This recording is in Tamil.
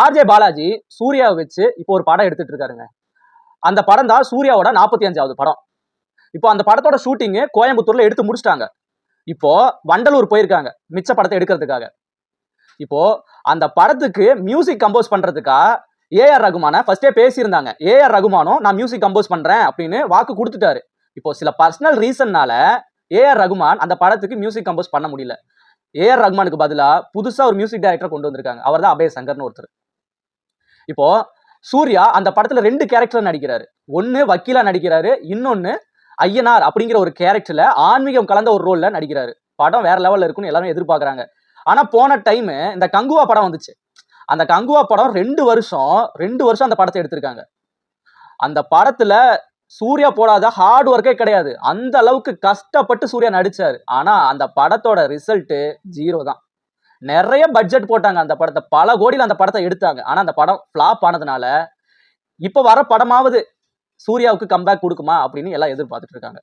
ஆர்ஜே பாலாஜி சூர்யாவை வச்சு இப்போ ஒரு படம் எடுத்துட்டு இருக்காருங்க. அந்த படம் தான் சூர்யாவோட நாற்பத்தி அஞ்சாவது படம். இப்போ அந்த படத்தோட ஷூட்டிங்கு கோயம்புத்தூர்ல எடுத்து முடிச்சிட்டாங்க. இப்போ வண்டலூர் போயிருக்காங்க மிச்ச படத்தை எடுக்கிறதுக்காக. இப்போ அந்த படத்துக்கு மியூசிக் கம்போஸ் பண்றதுக்கா ஏஆர் ரகுமான ஃபர்ஸ்டே பேசியிருந்தாங்க. ஏஆர் ரகுமானும் நான் மியூசிக் கம்போஸ் பண்றேன் அப்படின்னு வாக்கு கொடுத்துட்டாரு. இப்போ சில பர்சனல் ரீசன்னால ஏஆர் ரகுமான் அந்த படத்துக்கு மியூசிக் கம்போஸ் பண்ண முடியல. ஏஆர் ரகுமானுக்கு பதிலாக புதுசாக ஒரு மியூசிக் டைரக்டர் கொண்டு வந்திருக்காங்க. அவர் தான் அபய சங்கர்னு ஒருத்தர். இப்போ சூர்யா அந்த படத்துல ரெண்டு கேரக்டர் நடிக்கிறாரு. ஒன்னு வக்கீலா நடிக்கிறாரு இன்னொன்னு ஐயனார் அப்படிங்கிற ஒரு கேரக்டர்ல ஆன்மீகம் கலந்த ஒரு ரோல்ல நடிக்கிறாரு. படம் வேற லெவல்ல இருக்குன்னு எல்லாரும் எதிர்பார்க்கறாங்க. ஆனா போன டைம் இந்த கங்குவா படம் வந்துச்சு. அந்த கங்குவா படம் ரெண்டு வருஷம் ரெண்டு வருஷம் அந்த படத்தை எடுத்திருக்காங்க. அந்த படத்துல சூர்யா போடாத ஹார்ட் ஒர்க்கே கிடையாது. அந்த அளவுக்கு கஷ்டப்பட்டு சூர்யா நடிச்சாரு. ஆனா அந்த படத்தோட ரிசல்ட் ஜீரோ தான். நிறைய பட்ஜெட் போட்டாங்க அந்த படத்தை. பல கோடியில் அந்த படத்தை எடுத்தாங்க. ஆனால் அந்த படம் ஃப்ளாப் ஆனதுனால இப்போ வர படமாவது சூர்யாவுக்கு கம்பேக் கொடுக்குமா அப்படின்னு எல்லாம் எதிர்பார்த்துட்டு இருக்காங்க.